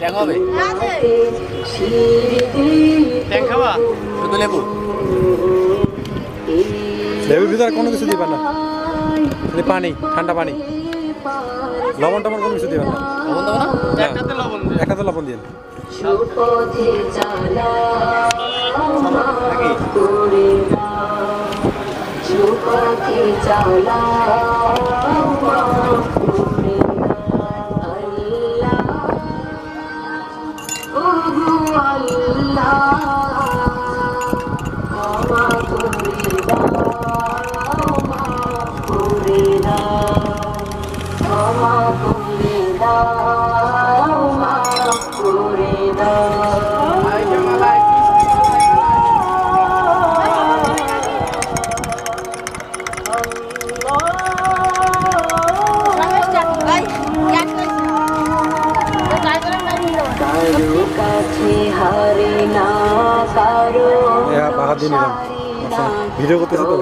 ট্যাং হবে ট্যাং খাওয়া শুধু লেবু। লেবুর ভিতরে কোনো কিছু দিবেন না। খালি পানি ঠান্ডা পানি। লবণ টবণ কোনো কিছু দিবেন না। লবণ দেবো না? না। একটাতে লবণ একটাতে নাকি? করে না সুপথে চালা করে না ভিডিও করতেছে তো?